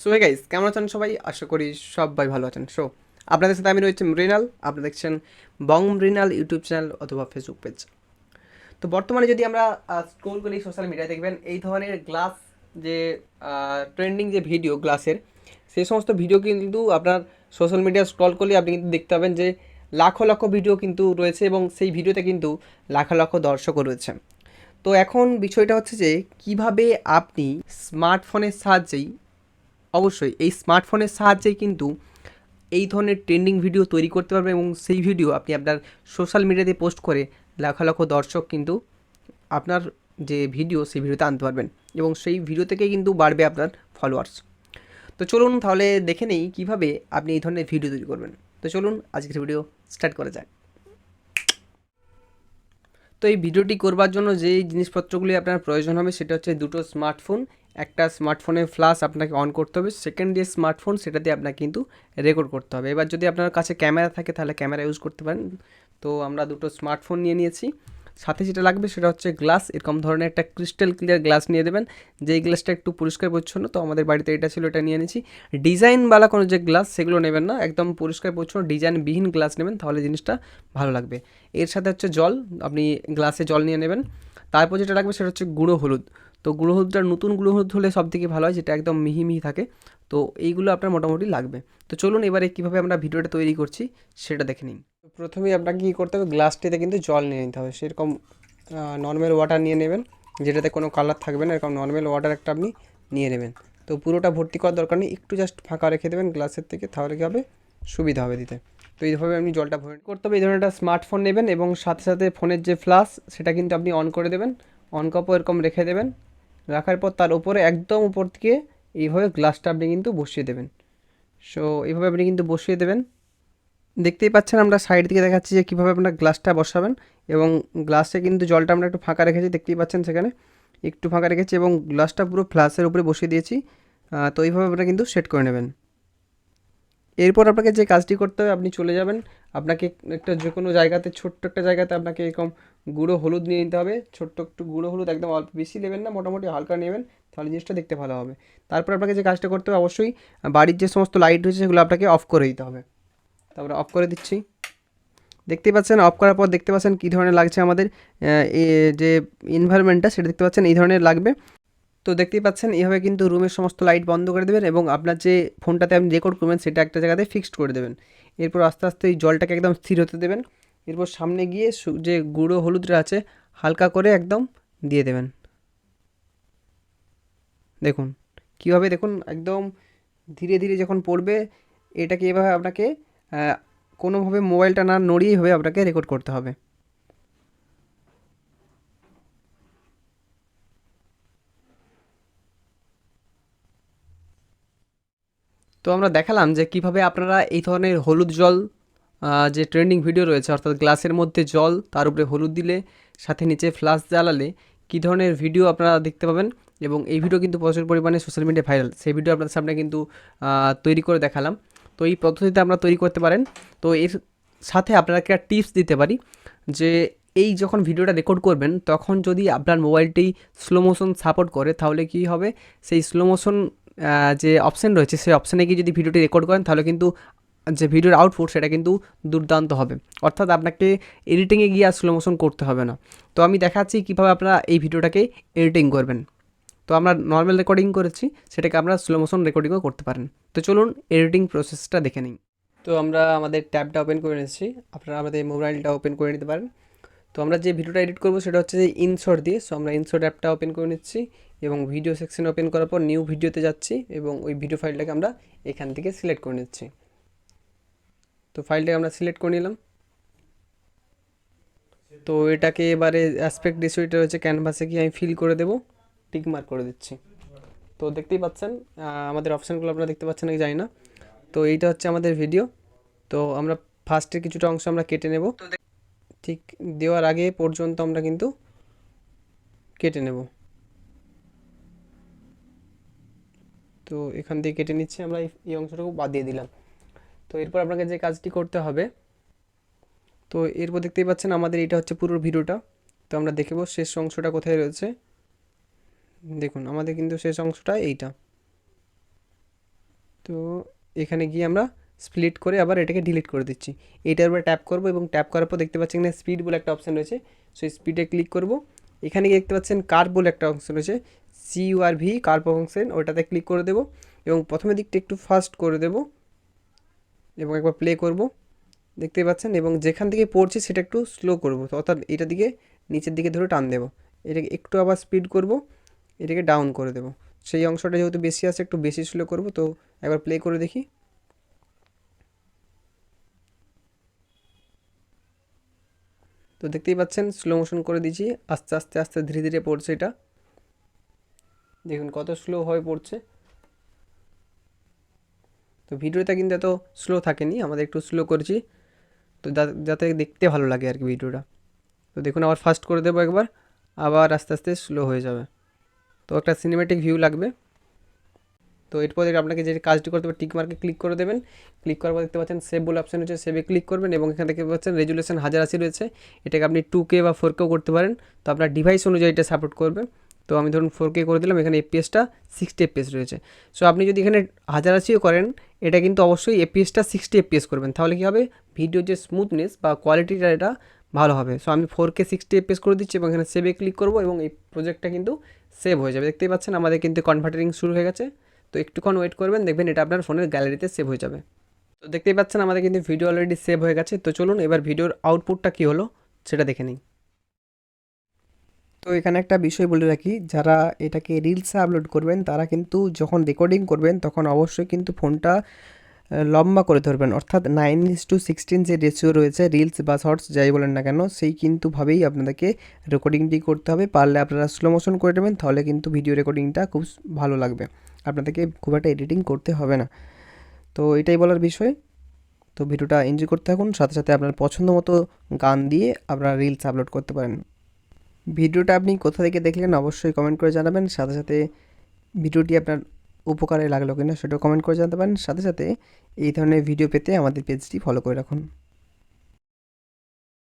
So hey guys কেমন আছেন সবাই? আশা করি সবাই ভালো আছেন। সো আপনাদের সাথে আমি রয়েছে মৃণাল। আপনারা দেখছেন বং মৃণাল ইউটিউব চ্যানেল অথবা ফেসবুক পেজ তো বর্তমানে যদি আমরা স্ক্রোল করি সোশ্যাল মিডিয়ায় দেখবেন, এই ধরনের গ্লাস যে ট্রেন্ডিং যে ভিডিও গ্লাসের সেই সমস্ত ভিডিও কিন্তু আপনার সোশ্যাল মিডিয়া স্ক্রল করলে আপনি কিন্তু দেখতে পাবেন যে, লাখো লক্ষ ভিডিও কিন্তু রয়েছে এবং সেই ভিডিওতে কিন্তু লাখ লক্ষ দর্শকও রয়েছে। তো এখন বিষয়টা হচ্ছে যে, কীভাবে আপনি স্মার্টফোনের সাহায্যেই অবশ্যই এই স্মার্টফোনের সাহায্যেই কিন্তু এই ধরনের ট্রেন্ডিং ভিডিও তৈরি করতে পারবেন এবং সেই ভিডিও আপনি আপনার সোশ্যাল মিডিয়াতে পোস্ট করে লাখ লক্ষ দর্শক কিন্তু আপনার যে ভিডিও সেই ভিডিওতে আনতে পারবেন এবং সেই ভিডিও থেকে কিন্তু বাড়বে আপনার ফলোয়ার্স তো চলুন তাহলে দেখে নেই কীভাবে আপনি এই ধরনের ভিডিও তৈরি করবেন। তো চলুন আজকের ভিডিও স্টার্ট করা যাক। তো এই ভিডিওটি করবার জন্য যেই জিনিসপত্রগুলি আপনার প্রয়োজন হবে সেটা হচ্ছে দুটো স্মার্টফোন একটা স্মার্টফোনের ফ্লাশ আপনাকে অন করতে হবে। সেকেন্ড যে স্মার্টফোন সেটা দিয়ে আপনাকে কিন্তু রেকর্ড করতে হবে। এবার যদি আপনার কাছে ক্যামেরা থাকে, তাহলে ক্যামেরা ইউজ করতে পারেন। তো আমরা দুটো স্মার্টফোন নিয়ে নিয়েছি। সাথে যেটা লাগবে, সেটা হচ্ছে গ্লাস এরকম ধরনের একটা ক্রিস্টাল ক্লিয়ার গ্লাস নিয়ে দেবেন। যেই গ্লাসটা একটু পরিষ্কার পরিচ্ছন্ন, তো আমাদের বাড়িতে এটা ছিল, এটা নিয়ে নিয়েছি। ডিজাইনওয়ালা কোনো যে গ্লাস সেগুলো নেবেন না। একদম পরিষ্কার পরিচ্ছন্ন ডিজাইনবিহীন গ্লাস নেবেন, তাহলে জিনিসটা ভালো লাগবে। এর সাথে হচ্ছে জল। আপনি গ্লাসে জল নিয়ে নেবেন। তারপর যেটা লাগবে, সেটা হচ্ছে গুঁড়ো হলুদ। তো গুঁড়ো হলুদটা নতুন গুঁড়ো হলুদ হলে সব থেকে ভালো হয়, যেটা একদম মিহি মিহি থাকে। তো এইগুলো আপনার মোটামুটি লাগবে। তো চলুন এবারে কীভাবে আমরা ভিডিওটা তৈরি করছি, সেটা দেখে নিন প্রথমেই আপনাকে কী করতে হবে, গ্লাসটিতে কিন্তু জল নিয়ে নিতে হবে। সেরকম নর্মাল ওয়াটার নিয়ে নেবেন, যেটাতে কোনো কালার থাকবে না, এরকম নর্মাল ওয়াটার একটা আপনি নিয়ে নেবেন। তো পুরোটা ভর্তি করার দরকার নেই, একটু জাস্ট ফাঁকা রেখে দেবেন গ্লাসের থেকে, তাহলে কী হবে? সুবিধা হবে দিতে। তো এইভাবে আপনি জলটা ভরে করতে হবে, এই ধরনের একটা স্মার্টফোন নেবেন এবং সাথে সাথে ফোনের যে ফ্লাশ সেটা কিন্তু আপনি অন করে দেবেন। অন কাপও এরকম রেখে দেবেন। রাখার পর তার উপরে একদম উপর থেকে এইভাবে গ্লাসটা আপনি কিন্তু বসিয়ে দেবেন। সো এইভাবে আপনি কিন্তু বসিয়ে দেবেন। দেখতেই পাচ্ছেন আমরা সাইড থেকে দেখাচ্ছি যে কীভাবে আপনার গ্লাসটা বসাবেন এবং গ্লাসে কিন্তু জলটা আমরা একটু ফাঁকা রেখেছি, দেখতেই পাচ্ছেন সেখানে। একটু ফাঁকা রেখেছি এবং গ্লাসটা পুরো ফ্লাসের উপরে বসিয়ে দিয়েছি। তো এইভাবে আপনারা কিন্তু সেট করে নেবেন। এরপর আপনাকে যে কাজটি করতে হবে, আপনি চলে যাবেন। আপনাকে একটা যে কোনো জায়গাতে, ছোট্ট একটা জায়গাতে আপনাকে এরকম গুঁড়ো হলুদ নিয়ে নিতে হবে। ছোট্ট একটু গুঁড়ো হলুদ একদম অল্প, বেশি নেবেন না, মোটামুটি হালকা নেবেন, তাহলে জিনিসটা দেখতে ভালো হবে। তারপর আপনাকে যে কাজটা করতে হবে, অবশ্যই বাড়ির যে সমস্ত লাইট রয়েছে, সেগুলো আপনাকে অফ করে দিতে হবে। তারপরে অফ করে দিচ্ছি। দেখতে পাচ্ছেন, অফ করার পর দেখতে পাচ্ছেন কী ধরনের লাগছে আমাদের যে এনভায়রনমেন্টটা সেটা দেখতে পাচ্ছেন, এই ধরনের লাগবে। তো দেখতেই পাচ্ছেন এইভাবে কিন্তু রুমের সমস্ত লাইট বন্ধ করে দেবেন এবং আপনার যে ফোনটাতে আপনি রেকর্ড করবেন সেটা একটা জায়গাতে ফিক্সড করে দেবেন। এরপর আস্তে আস্তে এই জলটাকে একদম স্থির হতে দেবেন। এরপর সামনে গিয়ে যে গুঁড়ো হলুদটা আছে, হালকা করে একদম দিয়ে দেবেন। দেখুন, কীভাবে দেখুন, একদম ধীরে ধীরে যখন পড়বে, এটাকে এভাবে আপনাকে কোনোভাবে মোবাইলটা না নড়িয়েই হবে, আপনাকে রেকর্ড করতে হবে। তো আমরা দেখালাম যে কীভাবে আপনারা এই ধরনের হলুদ জল যে ট্রেন্ডিং ভিডিও রয়েছে, অর্থাৎ গ্লাসের মধ্যে জল, তার উপরে হলুদ দিলে, সাথে নিচে ফ্লাশ জ্বালালে কী ধরনের ভিডিও আপনারা দেখতে পাবেন এবং এই ভিডিও কিন্তু প্রচুর পরিমাণে সোশ্যাল মিডিয়ায় ভাইরাল সেই ভিডিও আপনাদের সামনে কিন্তু তৈরি করে দেখালাম। তো এই পদ্ধতিতে আপনারা তৈরি করতে পারেন। তো এর সাথে আপনাকে একটা টিপস দিতে পারি যে, এই যখন ভিডিওটা রেকর্ড করবেন, তখন যদি আপনার মোবাইলটি স্লো মোশন সাপোর্ট করে, তাহলে কী হবে? সেই স্লো মোশন যে অপশান রয়েছে, সেই অপশানে গিয়ে যদি ভিডিওটি রেকর্ড করেন, তাহলে কিন্তু যে ভিডিওর আউটপুট সেটা কিন্তু দুর্দান্ত হবে। অর্থাৎ আপনাকে এডিটিংয়ে গিয়ে আর স্লো মোশন করতে হবে না। তো আমি দেখাচ্ছি কীভাবে আপনারা এই ভিডিওটাকে এডিটিং করবেন। তো আমরা নর্মাল রেকর্ডিং করেছি, সেটাকে আমরা স্লো মোশন রেকর্ডিংও করতে পারেন। তো চলুন এডিটিং প্রসেসটা দেখে নিই। তো আমরা আমাদের ট্যাবটা ওপেন করে নিচ্ছি আপনারা আমাদের মোবাইলটা ওপেন করে নিতে পারেন। তো আমরা যে ভিডিওটা এডিট করব, সেটা হচ্ছে যে ইনশর্ট দিয়ে। সো আমরা ইনশর্ট অ্যাপটা ওপেন করে নিচ্ছি। এবং ভিডিও সেকশন ওপেন করার পর নিউ ভিডিওতে যাচ্ছি এবং ওই ভিডিও ফাইলটাকে আমরা এখান থেকে সিলেক্ট করে নিচ্ছি। তো ফাইলটাকে আমরা সিলেক্ট করে নিলাম। তো এটাকে এবারে অ্যাসপেক্ট রেশিওটা রয়েছে ক্যানভাসে কি আমি ফিল করে দেবো টিক মার্ক করে দিচ্ছি। তো দেখতেই পাচ্ছেন আমাদের অপশানগুলো আপনারা দেখতে পাচ্ছেন নাকি জানি না। তো এইটা হচ্ছে আমাদের ভিডিও তো আমরা ফার্স্টের কিছুটা অংশ আমরা কেটে নেব। ঠিক দেওয়ার আগে পর্যন্ত আমরা কিন্তু কেটে নেব। তো এখান থেকে কেটে নিচ্ছে, আমরা এই অংশটুকু বাদ দিয়ে দিলাম। তো এরপর আপনাকে যে কাজটি করতে হবে, তো এরপর দেখতেই পাচ্ছেন আমাদের এটা হচ্ছে পুরো ভিডিওটা। তো আমরা দেখব শেষ অংশটা কোথায় রয়েছে। দেখুন, আমাদের কিন্তু শেষ অংশটা এইটা। তো এখানে গিয়ে আমরা স্প্লিট করে আবার এটাকে ডিলিট করে দিচ্ছি। এইটার উপরে ট্যাপ করব এবং ট্যাপ করার পর দেখতে পাচ্ছি এখানে স্পিড বলে একটা অপশান রয়েছে। সেই স্পিডে ক্লিক করব। এখানে গিয়ে দেখতে পাচ্ছেন কার্ভ বলে একটা অপশান রয়েছে। C U R V curve option ওটাতে ক্লিক করে দেবো। এবং প্রথমের দিকটা একটু ফাস্ট করে দেবো। এবং একবার প্লে করব। দেখতে পাচ্ছেন? এবং যেখান থেকে পড়ছে সেটা একটু স্লো করব। অর্থাৎ এটা দিকে, নিচের দিকে ধরে টান দেবো। এটাকে একটু আবার স্পিড করব। এটাকে ডাউন করে দেবো। সেই অংশটা যেহেতু বেশি আছে, একটু বেশি স্লো করব। তো একবার প্লে করে দেখি। তো দেখতেই পাচ্ছেন? স্লো মোশন করে দিয়েছি আস্তে আস্তে আস্তে ধীরে ধীরে পড়ছে এটা। দেখুন কত স্লো হয়ে পড়ছে। তো ভিডিওটা কিন্তু এত স্লো থাকেনি, আমাদের একটু স্লো করছি। তো যাতে দেখতে ভালো লাগে আর কি ভিডিওটা। তো দেখুন আবার ফাস্ট করে দেবো একবার, আবার আস্তে আস্তে স্লো হয়ে যাবে। তো একটা সিনেমেটিক ভিউ লাগবে। তো এরপর আপনাকে যে কাজটি করতে হবে টিক মার্কে ক্লিক করে দেবেন। ক্লিক করার পর দেখতে পাচ্ছেন সেভ বলে অপশান রয়েছে সেভে ক্লিক করবেন এবং এখানে দেখতে পাচ্ছেন রেজুলেশন হাজার আশি রয়েছে। এটাকে আপনি টু কে বা ফোর কেও করতে পারেন। তো আপনার ডিভাইস অনুযায়ী এটা সাপোর্ট করবে। তো আমি ধরুন ফোর কে করে দিলাম, এখানে এপিএসটা সিক্সটি এপিএস রয়েছে। সো আপনি যদি এখানে হাজার আশিও করেন, এটা কিন্তু অবশ্যই এপিএসটা সিক্সটি এপিএস করবেন। তাহলে কী হবে? ভিডিও যে স্মুথনেস বা কোয়ালিটিটা এটা ভালো হবে। সো আমি ফোর কে সিক্সটি এপিএস করে দিচ্ছি এবং এখানে সেভে ক্লিক করব এবং এই প্রজেক্টটা কিন্তু সেভ হয়ে যাবে। দেখতেই পাচ্ছেন, আমাদের কিন্তু কনভার্টারিং শুরু হয়ে গেছে। তো একটুক্ষণ ওয়েট করবেন, দেখবেন এটা আপনার ফোনের গ্যালারিতে সেভ হয়ে যাবে। তো দেখতেই পাচ্ছেন, আমাদের কিন্তু ভিডিও অলরেডি সেভ হয়ে গেছে। তো চলুন, এবার ভিডিওর আউটপুটটা কী হলো, সেটা দেখে নিই। তো এখানে একটা বিষয় বলে রাখি, যারা এটাকে রিলসে আপলোড করবেন, তারা কিন্তু যখন রেকর্ডিং করবেন, তখন অবশ্যই কিন্তু ফোনটা লম্বা করে ধরবেন। অর্থাৎ নাইন ইস টু সিক্সটিন যে রেশিও রয়েছে রিলস বা শর্টস যাই বলেন না কেন, সেই কিন্তু ভাবেই আপনাদেরকে রেকর্ডিংটি করতে হবে। পারলে আপনারা স্লো মোশন করে নেবেন, তাহলে কিন্তু ভিডিও রেকর্ডিংটা খুব ভালো লাগবে। আপনাদেরকে খুব একটা এডিটিং করতে হবে না। তো এটাই বলার বিষয়। তো ভিডিওটা এনজয় করতে থাকুন, সাথে সাথে আপনার পছন্দ মতো গান দিয়ে আপনারা রিলস আপলোড করতে পারেন। ভিডিওটা আপনি কোথা থেকে দেখলেন অবশ্যই কমেন্ট করে জানাবেন। সাথে সাথে ভিডিওটি আপনার উপকারে লাগল কিনা সেটাও কমেন্ট করে জানাতে পারেন। সাথে সাথে এই ধরনের ভিডিও পেতে আমাদের পেজটি ফলো করে রাখুন।